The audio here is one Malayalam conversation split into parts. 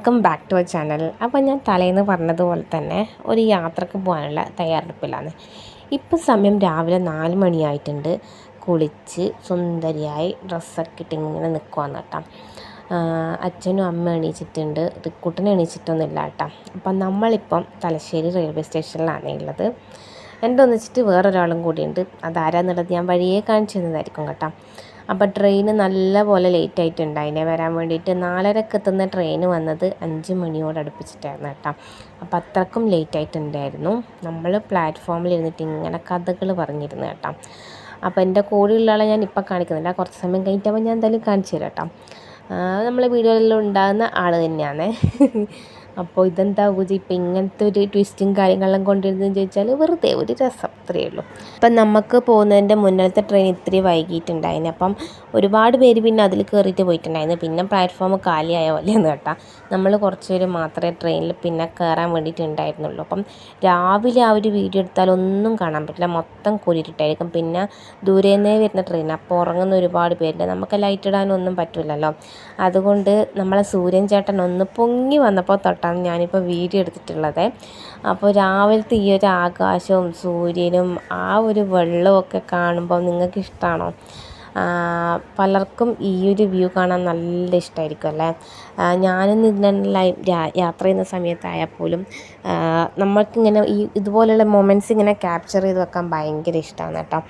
Welcome back to our channel. അപ്പോൾ ഞാൻ തലേന്ന് പറഞ്ഞതുപോലെ തന്നെ ഒരു യാത്രയ്ക്ക് പോകാനുള്ള തയ്യാറെടുപ്പിലാണ്. ഇപ്പോൾ സമയം രാവിലെ നാല് മണിയായിട്ടുണ്ട്. കുളിച്ച് സുന്ദരിയായി ഡ്രസ്സൊക്കെ ഇട്ട് ഇങ്ങനെ നിൽക്കുവാന്ന് കേട്ടോ. അച്ഛനും അമ്മ എണീച്ചിട്ടുണ്ട്. റിക്കുട്ടനെ എണീച്ചിട്ടൊന്നുമില്ല കേട്ടോ. അപ്പം നമ്മളിപ്പം തലശ്ശേരി റെയിൽവേ സ്റ്റേഷനിലാണ് ഉള്ളത്. എന്റെ ഒന്നിച്ചിട്ട് വേറൊരാളും കൂടിയുണ്ട്. അതാരാന്നുള്ളത് ഞാൻ വഴിയേ കാണിച്ചു തന്നതായിരിക്കും കേട്ടോ. അപ്പോൾ ട്രെയിൻ നല്ല പോലെ ലേറ്റ് ആയിട്ടുണ്ട് അതിനെ വരാൻ വേണ്ടിയിട്ട് നാലരക്ക് എത്തുന്ന ട്രെയിൻ വന്നത് അഞ്ച് മണിയോട് അടുപ്പിച്ചിട്ടായിരുന്നു കേട്ടോ. അപ്പം അത്രക്കും ലേറ്റ് ആയിട്ടുണ്ടായിരുന്നു. നമ്മൾ പ്ലാറ്റ്ഫോമിൽ ഇരുന്നിട്ട് ഇങ്ങനെ കഥകൾ പറഞ്ഞിരുന്നു കേട്ടോ. അപ്പോൾ എന്റെ കൂടെയുള്ള ആളെ ഞാൻ ഇപ്പം കാണിക്കുന്നില്ല കുറച്ച് സമയം കഴിഞ്ഞിട്ടാകുമ്പോൾ ഞാൻ എന്തായാലും കാണിച്ചു തരാം കേട്ടോ. നമ്മളെ വീഡിയോയിലെല്ലാം ഉണ്ടാകുന്ന ആൾ തന്നെയാണ്. അപ്പോൾ ഇതെന്താ പൂജ ഇപ്പം ഇങ്ങനത്തെ ഒരു ട്വിസ്റ്റും കാര്യങ്ങളെല്ലാം കൊണ്ടുവരുന്നതെന്ന് ചോദിച്ചാൽ വെറുതെ ഒരു രസം അത്രയേ ഉള്ളൂ. അപ്പം നമുക്ക് പോകുന്നതിന്റെ മുന്നിലത്തെ ട്രെയിൻ ഇത്തിരി വൈകിട്ടുണ്ടായിരുന്നു അപ്പം ഒരുപാട് പേര് പിന്നെ അതിൽ കയറിയിട്ട് പോയിട്ടുണ്ടായിരുന്നു. പിന്നെ പ്ലാറ്റ്ഫോം കാലിയായ പോലെയാണ് കേട്ടോ. നമ്മൾ കുറച്ച് പേര് മാത്രമേ ട്രെയിനിൽ പിന്നെ കയറാൻ വേണ്ടിയിട്ടുണ്ടായിരുന്നുള്ളൂ. അപ്പം രാവിലെ ആ ഒരു വീഡിയോ എടുത്താൽ ഒന്നും കാണാൻ പറ്റില്ല. മൊത്തം കൂടിയിട്ടായിരിക്കും പിന്നെ ദൂരേന്നേ വരുന്ന ട്രെയിൻ അപ്പോൾ ഉറങ്ങുന്ന ഒരുപാട് പേരുണ്ട്. നമുക്ക് ലൈറ്റ് ഇടാനൊന്നും പറ്റില്ലല്ലോ അതുകൊണ്ട് നമ്മളെ സൂര്യൻ ചേട്ടൻ ഒന്ന് പൊങ്ങി വന്നപ്പോൾ തൊട്ടാണ് ഞാനിപ്പോൾ വീഡിയോ എടുത്തിട്ടുള്ളത്. അപ്പോൾ രാവിലത്തെ ഈ ഒരു ആകാശവും സൂര്യനും ആ ഒരു വെള്ളമൊക്കെ കാണുമ്പോൾ നിങ്ങൾക്ക് ഇഷ്ടമാണോ പലർക്കും ഈ ഒരു വ്യൂ കാണാൻ നല്ല ഇഷ്ടമായിരിക്കും അല്ലേ? ഞാനും ഇതിനെല്ലാം യാത്ര ചെയ്യുന്ന സമയത്തായാൽ പോലും നമ്മൾക്കിങ്ങനെ ഈ ഇതുപോലെയുള്ള മൊമെന്റ്സ് ഇങ്ങനെ ക്യാപ്ചർ ചെയ്ത് വെക്കാൻ ഭയങ്കര ഇഷ്ടമാണ് കേട്ടോ.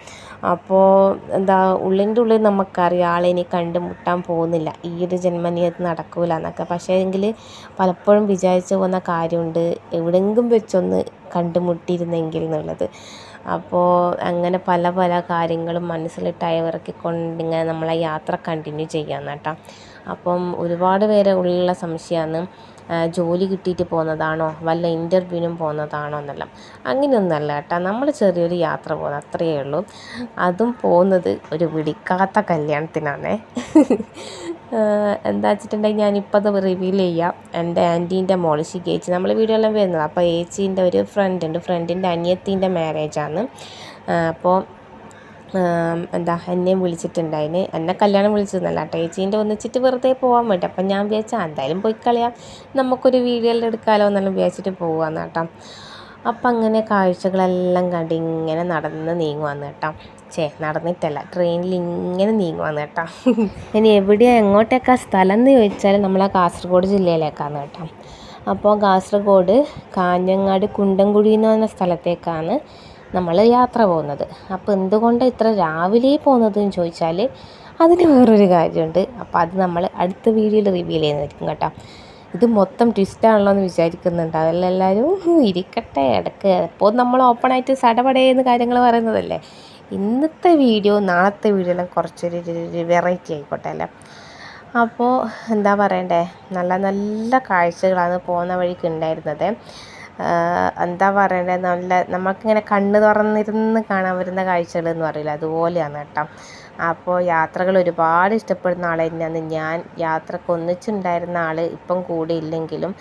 അപ്പോൾ എന്താ ഉള്ളിന്റെ ഉള്ളിൽ നമുക്കറിയാം ആളെ ഇനി കണ്ടുമുട്ടാൻ പോകുന്നില്ല. ഈ ഒരു ജന്മം ഇനി അത് നടക്കില്ല എന്നൊക്കെ. പക്ഷേ എങ്കിൽ പലപ്പോഴും വിചാരിച്ചു പോകുന്ന കാര്യമുണ്ട്. എവിടെയെങ്കിലും വെച്ചൊന്ന് കണ്ടുമുട്ടിയിരുന്നെങ്കിൽ എന്നുള്ളത്. അപ്പോൾ അങ്ങനെ പല പല കാര്യങ്ങളും മനസ്സിലിട്ട് അയവിറക്കിക്കൊണ്ട് ഇങ്ങനെ നമ്മളെ യാത്ര കണ്ടിന്യൂ ചെയ്യാന്ന് കേട്ടോ അപ്പം ഒരുപാട് പേരെ ഉള്ളിലുള്ള സംശയമാണ് ജോലി കിട്ടിയിട്ട് പോകുന്നതാണോ വല്ല ഇന്റർവ്യൂവിനും പോകുന്നതാണോ എന്നെല്ലാം. അങ്ങനെയൊന്നുമല്ല കേട്ടോ. നമ്മൾ ചെറിയൊരു യാത്ര പോകുന്നത് അത്രയേ ഉള്ളൂ. അതും പോകുന്നത് ഒരു വിളിക്കാത്ത കല്യാണത്തിനാണേ. എന്താ വെച്ചിട്ടുണ്ടെങ്കിൽ ഞാനിപ്പോൾ അത് റിവീൽ ചെയ്യാം. എന്റെ ആന്റീന്റെ മോൾ ശിഖേച്ചി നമ്മൾ വീഡിയോ എല്ലാം വരുന്നത്. അപ്പോൾ ഏച്ചീന്റെ ഒരു ഫ്രണ്ട് ഉണ്ട്. ഫ്രണ്ടിന്റെ അനിയത്തിന്റെ മാരേജാണ് അപ്പോൾ എന്താ എന്നെയും വിളിച്ചിട്ടുണ്ടായിന്. എന്നെ കല്യാണം വിളിച്ചതെന്നല്ല ടേച്ചീന്റെ ഒന്നിച്ചിട്ട് വെറുതെ പോകാൻ വേണ്ടി. അപ്പം ഞാൻ വിചാരിച്ചാൽ എന്തായാലും പോയി കളയാം. നമുക്കൊരു വീഡിയോ എല്ലാം എടുക്കാമല്ലോ എന്നെല്ലാം വിചാരിച്ചിട്ട് പോവാന്ന് കേട്ടോ. അപ്പം അങ്ങനെ കാഴ്ചകളെല്ലാം കണ്ട് ഇങ്ങനെ നടന്ന് നീങ്ങുവാന്ന് കേട്ടോ. ചേ നടന്നിട്ടല്ല. ട്രെയിനിൽ ഇങ്ങനെ നീങ്ങുവാന്ന് കേട്ടോ. ഇനി എവിടെയാണ് എങ്ങോട്ടേക്കാ സ്ഥലം എന്ന് ചോദിച്ചാൽ നമ്മളെ കാസർഗോഡ് ജില്ലയിലേക്കാന്ന് കേട്ടോ. അപ്പോൾ കാസർഗോഡ് കാഞ്ഞങ്ങാട് കുണ്ടംകുഴി എന്ന് പറഞ്ഞ സ്ഥലത്തേക്കാണ് നമ്മൾ യാത്ര പോകുന്നത്. അപ്പോൾ എന്തുകൊണ്ട് ഇത്ര രാവിലെ പോകുന്നത് എന്ന് ചോദിച്ചാൽ അതിന് വേറൊരു കാര്യമുണ്ട്. അപ്പോൾ അത് നമ്മൾ അടുത്ത വീഡിയോയിൽ റിവീൽ ചെയ്യുന്നതായിരിക്കും കേട്ടോ. ഇത് മൊത്തം ട്വിസ്റ്റാണല്ലോ എന്ന് വിചാരിക്കുന്നുണ്ട്. എല്ലാവരും ഇരിക്കട്ടെ ഇടയ്ക്ക്. അപ്പോൾ നമ്മൾ ഓപ്പണായിട്ട് സടപടയെന്ന് കാര്യങ്ങൾ പറയുന്നതല്ലേ? ഇന്നത്തെ വീഡിയോ നാളത്തെ വീഡിയോ എല്ലാം കുറച്ചൊരു വെറൈറ്റി ആയിക്കോട്ടെ അല്ലേ? അപ്പോൾ എന്താ പറയണ്ടേ? നല്ല നല്ല കാഴ്ചകളാണ് പോകുന്ന വഴിക്ക് ഉണ്ടായിരുന്നത്. എന്താ പറയണ്ടേ നല്ല നമുക്കിങ്ങനെ കണ്ണ് തുറന്നിരുന്ന് കാണാൻ വരുന്ന കാഴ്ചകൾ എന്ന് പറയില്ല അതുപോലെയാണ് കേട്ടോ. അപ്പോൾ യാത്രകൾ ഒരുപാട് ഇഷ്ടപ്പെടുന്ന ആൾ തന്നെയാണ്. ഞാൻ യാത്രയ്ക്ക് ഒന്നിച്ചുണ്ടായിരുന്ന ആൾ ഇപ്പം കൂടെ ഇല്ലെങ്കിലും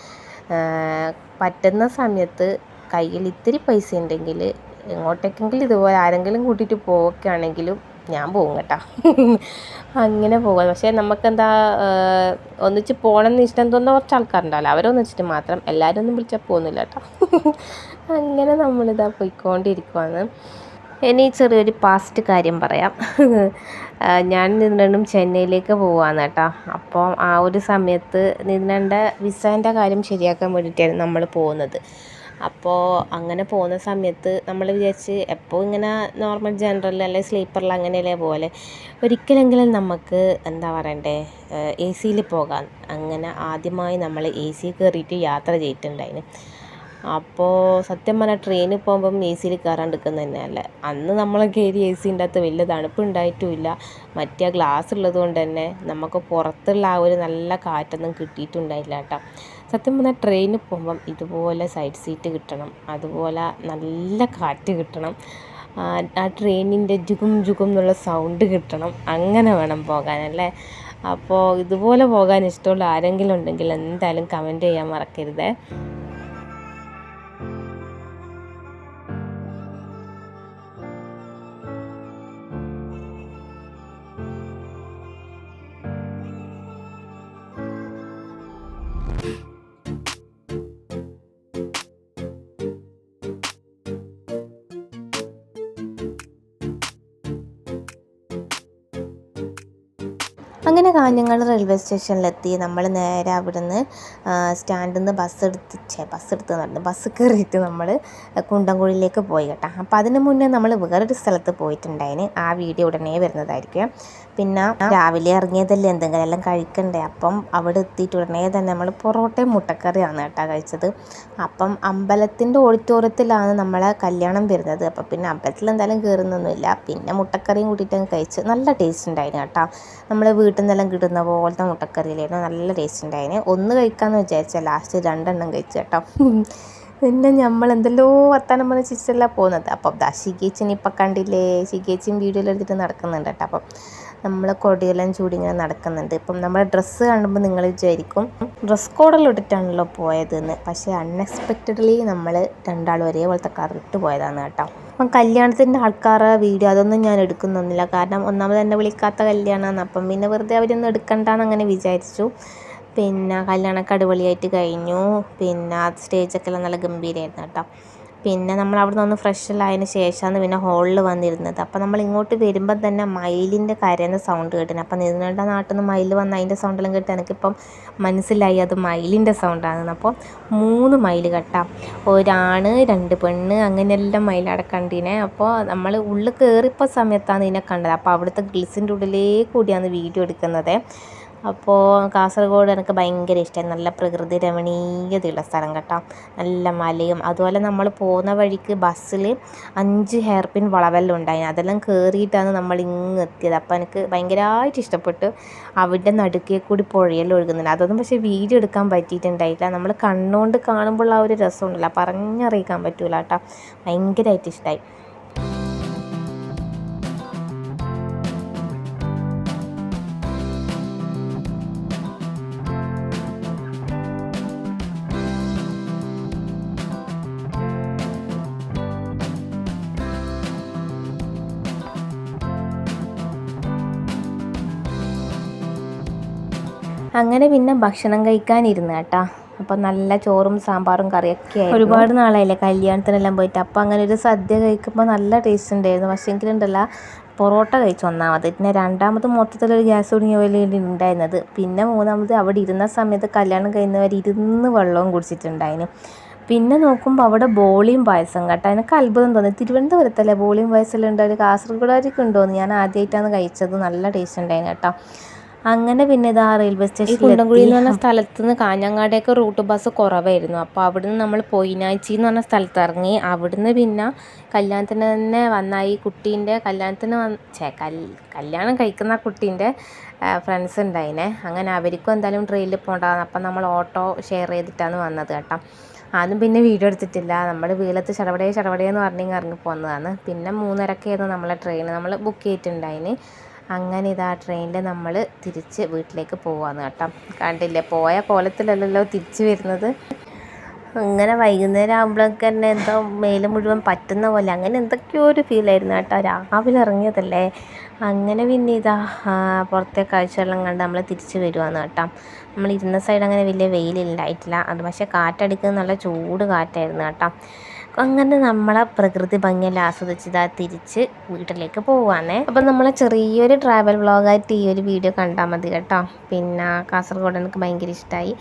പറ്റുന്ന സമയത്ത് കയ്യിൽ ഇത്തിരി പൈസ ഉണ്ടെങ്കിൽ എങ്ങോട്ടേക്കെങ്കിലും ഇതുപോലെ ആരെങ്കിലും കൂട്ടിയിട്ട് പോവുകയാണെങ്കിലും ഞാൻ പോകും കേട്ടോ. അങ്ങനെ പോകുക പക്ഷേ നമുക്കെന്താ ഒന്നിച്ച് പോകണമെന്ന് ഇഷ്ടം തോന്നുന്ന കുറച്ച് ആൾക്കാരുണ്ടാവില്ല? അവരൊന്നിച്ചിട്ട് മാത്രം എല്ലാവരും ഒന്നും വിളിച്ചാൽ പോകുന്നില്ല കേട്ടോ. അങ്ങനെ നമ്മളിതാ പോയിക്കൊണ്ടിരിക്കുവാണ്. ഇനി ചെറിയൊരു പാസ്റ്റ് കാര്യം പറയാം. ഞാൻ നിന്നും ചെന്നൈയിലേക്ക് പോവാന്ന് കേട്ടോ. അപ്പോൾ ആ ഒരു സമയത്ത് നിന്നണ്ട വിസേന്റെ കാര്യം ശരിയാക്കാൻ വേണ്ടിയിട്ടായിരുന്നു നമ്മൾ പോകുന്നത്. അപ്പോൾ അങ്ങനെ പോകുന്ന സമയത്ത് നമ്മൾ വിചാരിച്ച് എപ്പോൾ ഇങ്ങനെ നോർമൽ ജനറൽ അല്ലെങ്കിൽ സ്ലീപ്പറിൽ അങ്ങനെയല്ലേ പോലെ ഒരിക്കലെങ്കിലും നമുക്ക് എന്താ പറയണ്ടേ എ സിയിൽ പോകാം അങ്ങനെ ആദ്യമായി നമ്മൾ എ സി കയറിയിട്ട് യാത്ര ചെയ്തിട്ടുണ്ടായിന്. അപ്പോൾ സത്യം പറഞ്ഞാൽ ട്രെയിനിൽ പോകുമ്പം എ സിയിൽ കയറാണ്ടിരിക്കുന്നത് തന്നെയല്ലേ. അന്ന് നമ്മൾ കയറി എ സിന്റെ അകത്ത് വലിയ തണുപ്പ് ഉണ്ടായിട്ടുമില്ല. മറ്റേ ഗ്ലാസ് ഉള്ളത് കൊണ്ട് തന്നെ നമുക്ക് പുറത്തുള്ള ആ ഒരു നല്ല കാറ്റൊന്നും കിട്ടിയിട്ടുണ്ടായില്ല കേട്ടോ. സത്യം പറഞ്ഞാൽ ട്രെയിനിൽ പോകുമ്പം ഇതുപോലെ സൈഡ് സീറ്റ് കിട്ടണം അതുപോലെ നല്ല കാറ്റ് കിട്ടണം ആ ട്രെയിനിന്റെ ജുഗും ജുഗും എന്നുള്ള സൗണ്ട് കിട്ടണം അങ്ങനെ വേണം പോകാനല്ലേ അപ്പോൾ ഇതുപോലെ പോകാൻ ഇഷ്ടമുള്ള ആരെങ്കിലും ഉണ്ടെങ്കിൽ എന്തായാലും കമന്റ് ചെയ്യാൻ മറക്കരുതേ. അങ്ങനെ കാഞ്ഞങ്ങാട് റെയിൽവേ സ്റ്റേഷനിലെത്തി. നമ്മൾ നേരെ അവിടുന്ന് സ്റ്റാൻഡിൽ നിന്ന് ബസ് എടുത്ത് ചേ ബസ് എടുത്ത് നടന്നു ബസ് കയറിയിട്ട് നമ്മൾ കുണ്ടംകുഴിയിലേക്ക് പോയി കേട്ടോ. അപ്പോൾ അതിന് മുന്നേ നമ്മൾ വേറൊരു സ്ഥലത്ത് പോയിട്ടുണ്ടായിന്. ആ വീഡിയോ ഉടനെ വരുന്നതായിരിക്കും. പിന്നെ രാവിലെ ഇറങ്ങിയതല്ലേ എന്തെങ്കിലും എല്ലാം കഴിക്കണ്ടേ? അപ്പം അവിടെ എത്തിയിട്ട് ഉടനെ തന്നെ നമ്മൾ പൊറോട്ടയും മുട്ടക്കറിയാണ് കേട്ടോ കഴിച്ചത്. അപ്പം അമ്പലത്തിന്റെ ഓഡിറ്റോറിയത്തിലാണ് നമ്മളെ കല്യാണം വരുന്നത്. അപ്പം പിന്നെ അമ്പലത്തിൽ എന്തായാലും കയറുന്നൊന്നുമില്ല. പിന്നെ മുട്ടക്കറിയും കൂട്ടിയിട്ട് കഴിച്ച് നല്ല ടേസ്റ്റ് ഉണ്ടായിരുന്നു കേട്ടോ. നമ്മൾ വീട്ടിൽ നിന്നെല്ലാം കിട്ടുന്ന പോലത്തെ മുട്ടക്കറിയിലായിരുന്നു. നല്ല ടേസ്റ്റ് ഉണ്ടായിന്. ഒന്ന് കഴിക്കാമെന്ന് വിചാരിച്ചാൽ ലാസ്റ്റ് രണ്ടെണ്ണം കഴിച്ചു കേട്ടോ പിന്നെ നമ്മൾ എന്തെല്ലോ വർത്താനം പറഞ്ഞ ചിരിച്ചല്ല പോകുന്നത് അപ്പം ദാ ഷിഗേച്ചിനെ ഇപ്പം കണ്ടില്ലേ? ശികേച്ചിയും വീഡിയോയിൽ എടുത്തിട്ട് നടക്കുന്നുണ്ട് കേട്ടോ. അപ്പം നമ്മൾ കൊടിയെല്ലാം ചൂടി ഇങ്ങനെ നടക്കുന്നുണ്ട്. ഇപ്പം നമ്മൾ ഡ്രസ്സ് കാണുമ്പോൾ നിങ്ങൾ വിചാരിക്കും ഡ്രസ് കോഡെല്ലാം ഇട്ടിട്ടാണല്ലോ പോയതെന്ന്. പക്ഷേ അൺഎക്സ്പെക്റ്റഡ്ലി നമ്മൾ രണ്ടാളും ഒരേപോലത്തെ കാർ ഇട്ട് പോയതാണ് കേട്ടോ. അപ്പം കല്യാണത്തിന്റെ ആൾക്കാർ വീഡിയോ അതൊന്നും ഞാൻ എടുക്കുന്നൊന്നുമില്ല കാരണം ഒന്നാമത് എന്നെ വിളിക്കാത്ത കല്യാണമാണ്. അപ്പം പിന്നെ വെറുതെ അവരൊന്നും എടുക്കണ്ടെന്ന് അങ്ങനെ വിചാരിച്ചു. പിന്നെ കല്യാണമൊക്കെ അടിപൊളിയായിട്ട് കഴിഞ്ഞു. പിന്നെ സ്റ്റേജൊക്കെ എല്ലാം നല്ല ഗംഭീരമായിരുന്നു കേട്ടോ. പിന്നെ നമ്മൾ അവിടെ നിന്ന് ഫ്രഷ് ആയതിന് ശേഷമാണ് പിന്നെ ഹോളിൽ വന്നിരുന്നത്. അപ്പോൾ നമ്മൾ ഇങ്ങോട്ട് വരുമ്പോൾ തന്നെ മയിലിന്റെ കരയുന്ന സൗണ്ട് കേട്ടിന്. അപ്പം നിങ്ങളുടെ നാട്ടിൽ നിന്ന് മയിൽ വന്ന് അതിന്റെ സൗണ്ടെല്ലാം കേട്ട് എനിക്കിപ്പം മനസ്സിലായി അത് മയിലിന്റെ സൗണ്ടാണെന്ന് അപ്പോൾ മൂന്ന് മയിൽ കേട്ടാം. ഒരാണ് രണ്ട് പെണ്ണ് അങ്ങനെയെല്ലാം മയിലവിടെ കണ്ടിനെ. അപ്പോൾ നമ്മൾ ഉള്ളിൽ കയറിയപ്പോൾ സമയത്താണ് ഇതിനെ കണ്ടത്. അപ്പോൾ അവിടുത്തെ ഗ്ലിസിന്റെ ഉള്ളിലേ കൂടിയാണ് വീഡിയോ എടുക്കുന്നത്. അപ്പോൾ കാസർഗോഡ് എനിക്ക് ഭയങ്കര ഇഷ്ടമായി നല്ല പ്രകൃതി രമണീയതയുള്ള സ്ഥലം കേട്ടോ. നല്ല മലയും അതുപോലെ നമ്മൾ പോകുന്ന വഴിക്ക് ബസ്സിൽ അഞ്ച് ഹെയർപിൻ വളവെല്ലാം ഉണ്ടായി അതെല്ലാം കയറിയിട്ടാണ് നമ്മൾ ഇങ്ങ് എത്തിയത്. അപ്പോൾ എനിക്ക് ഭയങ്കരമായിട്ട് ഇഷ്ടപ്പെട്ടു. അവിടെ നടുക്കേ കൂടി പുഴയെല്ലാം ഒഴുകുന്നുണ്ട്. അതൊന്നും പക്ഷേ വീഡിയോ എടുക്കാൻ പറ്റിയിട്ടുണ്ടായില്ല. നമ്മൾ കണ്ണുകൊണ്ട് കാണുമ്പോൾ ആ ഒരു രസമുണ്ടല്ലോ. പറഞ്ഞറിയിക്കാൻ പറ്റൂല കേട്ടോ. ഭയങ്കരമായിട്ട് ഇഷ്ടമായി അങ്ങനെ പിന്നെ ഭക്ഷണം കഴിക്കാനിരുന്നു കേട്ടോ. അപ്പോൾ നല്ല ചോറും സാമ്പാറും കറിയൊക്കെ ആയി ഒരുപാട് നാളായില്ലേ കല്യാണത്തിനെല്ലാം പോയിട്ട്. അപ്പോൾ അങ്ങനെ ഒരു സദ്യ കഴിക്കുമ്പോൾ നല്ല ടേസ്റ്റ് ഉണ്ടായിരുന്നു. പക്ഷേ എങ്കിലുണ്ടല്ല പൊറോട്ട കഴിച്ചു ഒന്നാമത്. പിന്നെ രണ്ടാമത് മൊത്തത്തിലൊരു ഗ്യാസ് തുടങ്ങിയ പോലെ ഉണ്ടായിരുന്നത് പിന്നെ മൂന്നാമത് അവിടെ ഇരുന്ന സമയത്ത് കല്യാണം കഴിയുന്നവർ ഇരുന്ന് വെള്ളവും കുടിച്ചിട്ടുണ്ടായിരുന്നു പിന്നെ നോക്കുമ്പോൾ അവിടെ ബോളിയും പായസം കേട്ടോ. എനിക്ക് അത്ഭുതം തോന്നി. തിരുവനന്തപുരത്തല്ലേ ബോളിയും പായസം എല്ലാം ഉണ്ടാവും കാസർഗോഡായിരിക്കും ഉണ്ടോയെന്ന് ഞാൻ ആദ്യമായിട്ടാണ് കഴിച്ചത്. നല്ല ടേസ്റ്റ് ഉണ്ടായിരുന്നു കേട്ടോ. അങ്ങനെ പിന്നെ ഇതാ റെയിൽവേ സ്റ്റേഷൻ കുണ്ടംകുഴി എന്ന് പറഞ്ഞ സ്ഥലത്ത് നിന്ന് കാഞ്ഞങ്ങാടേക്ക് റൂട്ട് ബസ് കുറവായിരുന്നു. അപ്പോൾ അവിടുന്ന് നമ്മൾ പൊയിനാച്ചി എന്ന് പറഞ്ഞ സ്ഥലത്ത് ഇറങ്ങി. അവിടുന്ന് പിന്നെ കല്യാണത്തിന് തന്നെ വന്നായി ഈ കുട്ടീന്റെ കല്യാണത്തിന് വന്ന് കല്യാണം കഴിക്കുന്ന കുട്ടീന്റെ ഫ്രണ്ട്സ് ഉണ്ടായിനെ അങ്ങനെ അവർക്കും എന്തായാലും ട്രെയിനിൽ പോകേണ്ടതാണ് അപ്പം നമ്മൾ ഓട്ടോ ഷെയർ ചെയ്തിട്ടാണ് വന്നത് കേട്ടോ. ആദ്യം പിന്നെ വീഡിയോ എടുത്തിട്ടില്ല. നമ്മൾ വീലത്ത് ചടപടേ ചടപടേ എന്ന് പറഞ്ഞിങ്ങ് ഇറങ്ങി പോകുന്നതാണ് പിന്നെ മൂന്നരക്കായിരുന്നു നമ്മളെ ട്രെയിൻ നമ്മൾ ബുക്ക് ചെയ്തിട്ടുണ്ടായിന്. അങ്ങനെ ഇതാ ട്രെയിനിൽ നമ്മൾ തിരിച്ച് വീട്ടിലേക്ക് പോവാന്ന് കേട്ടോ. കണ്ടില്ലേ? പോയ കോലത്തിലല്ലല്ലോ തിരിച്ചു വരുന്നത്. അങ്ങനെ വൈകുന്നേരം ആകുമ്പോഴൊക്കെ തന്നെ എന്തോ മേൽ മുഴുവൻ പറ്റുന്ന പോലെ അങ്ങനെ എന്തൊക്കെയോ ഒരു ഫീലായിരുന്നു കേട്ടോ. രാവിലെ ഇറങ്ങിയതല്ലേ? അങ്ങനെ പിന്നെ ഇതാ പുറത്തെ കാഴ്ചകളെല്ലാം കണ്ട് നമ്മൾ തിരിച്ച് വരുവാന്ന് കേട്ടോ. നമ്മൾ ഇരുന്ന സൈഡ് അങ്ങനെ വലിയ വെയിലുണ്ടായിട്ടില്ല അത് പക്ഷേ കാറ്റടിക്കുന്ന നല്ല ചൂട് കാറ്റായിരുന്നു കേട്ടോ. അങ്ങനെ നമ്മളെ പ്രകൃതി ഭംഗിയെല്ലാം ആസ്വദിച്ച് ഇതാ തിരിച്ച് വീട്ടിലേക്ക് പോവാന്നേ അപ്പം നമ്മളെ ചെറിയൊരു ട്രാവൽ വ്ളോഗായിട്ട് ഈ ഒരു വീഡിയോ കണ്ടാൽ മതി കേട്ടോ. പിന്നെ കാസർഗോഡ് എനിക്ക് ഭയങ്കര ഇഷ്ടമായി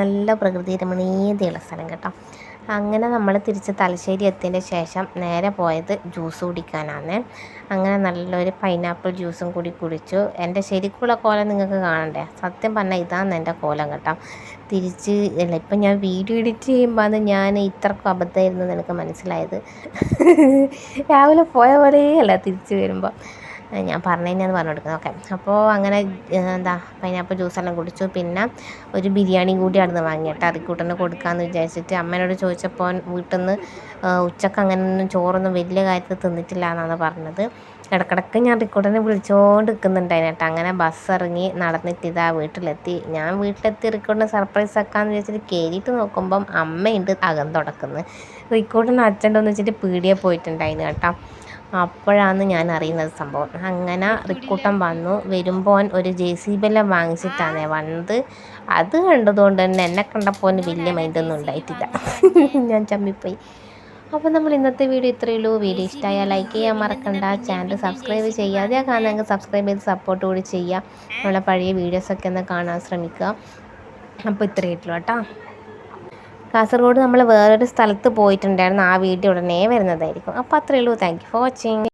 നല്ല പ്രകൃതി രമണീയതയുള്ള സ്ഥലം കേട്ടോ. അങ്ങനെ നമ്മൾ തിരിച്ച് തലശ്ശേരി എത്തിയതിന് ശേഷം നേരെ പോയത് ജ്യൂസ് കുടിക്കാനാണ്. അങ്ങനെ നല്ലൊരു പൈനാപ്പിൾ ജ്യൂസും കൂടി കുടിച്ചു. എന്റെ ശരിക്കുള്ള കോലം നിങ്ങൾക്ക് കാണണ്ടേ? സത്യം പറഞ്ഞാൽ ഇതാണ് എന്റെ കോലം കേട്ടോ. തിരിച്ച് അല്ല ഇപ്പം ഞാൻ വീഡിയോ എഡിറ്റ് ചെയ്യുമ്പോൾ അത് ഞാൻ ഇത്രക്കും അബദ്ധമായിരുന്നു എനിക്ക് മനസ്സിലായത്. രാവിലെ പോയ പോലെയല്ല തിരിച്ച് വരുമ്പോൾ ഞാൻ പറഞ്ഞു ഞാൻ പറഞ്ഞു കൊടുക്കുന്നത്. ഓക്കെ. അപ്പോൾ അങ്ങനെ എന്താ പൈനാപ്പിൾ ജ്യൂസെല്ലാം കുടിച്ചു. പിന്നെ ഒരു ബിരിയാണി കൂടി അവിടുന്ന് വാങ്ങിയിട്ട് അതിക്കൂട്ടന് കൊടുക്കാമെന്ന് വിചാരിച്ചിട്ട് അമ്മേനോട് ചോദിച്ചപ്പോൾ വീട്ടിൽ നിന്ന് ഉച്ചയ്ക്ക് അങ്ങനെയൊന്നും ചോറൊന്നും വലിയ കാര്യത്തിൽ തിന്നിട്ടില്ല എന്നാണ് പറഞ്ഞത്. ഇടക്കിടക്ക് ഞാൻ റിക്കോർഡിനെ വിളിച്ചുകൊണ്ട് നിൽക്കുന്നുണ്ടായിരുന്നു കേട്ടോ. അങ്ങനെ ബസ് ഇറങ്ങി നടന്നിട്ട് ഇതാ വീട്ടിലെത്തി. ഞാൻ വീട്ടിലെത്തി റിക്കോർഡിനെ സർപ്രൈസ് ആക്കാമെന്ന് വിചാരിച്ചിട്ട് കയറിയിട്ട് നോക്കുമ്പം അമ്മയുണ്ട് അകം തുടക്കുന്നത് റിക്കോർഡിന് അച്ഛന്റെ വെച്ചിട്ട് പീടിയെ പോയിട്ടുണ്ടായിരുന്നു കേട്ടോ. അപ്പോഴാണ് ഞാൻ അറിയുന്നത് സംഭവം. അങ്ങനെ റിക്കൂട്ടം വന്നു. വരുമ്പോൾ ഒരു ജെ സി ബി എല്ലാം വാങ്ങിച്ചിട്ടാണ് വന്നത്. അത് കണ്ടതുകൊണ്ട് തന്നെ എന്നെ കണ്ടപ്പോൾ വലിയ മൈൻഡൊന്നും ഉണ്ടായിട്ടില്ല. ഞാൻ ചമ്മിപ്പോയി. അപ്പോൾ നമ്മൾ ഇന്നത്തെ വീഡിയോ ഇത്രയേ ഉള്ളൂ. വീഡിയോ ഇഷ്ടമായാൽ ലൈക്ക് ചെയ്യാൻ മറക്കണ്ട. ചാനൽ സബ്സ്ക്രൈബ് ചെയ്യാതെ കാണാമെങ്കിൽ സബ്സ്ക്രൈബ് ചെയ്ത് സപ്പോർട്ട് കൂടി ചെയ്യുക. നമ്മളെ പഴയ വീഡിയോസൊക്കെ ഒന്ന് കാണാൻ ശ്രമിക്കുക. അപ്പോൾ ഇത്രയേ ഉള്ളൂ കേട്ടോ. കാസർഗോഡ് നമ്മൾ വേറൊരു സ്ഥലത്ത് പോയിട്ടുണ്ടായിരുന്നു. ആ വീഡിയോ ഉടനെ വരുന്നതായിരിക്കും. അപ്പോൾ അത്രയേ ഉള്ളൂ. Thank you for watching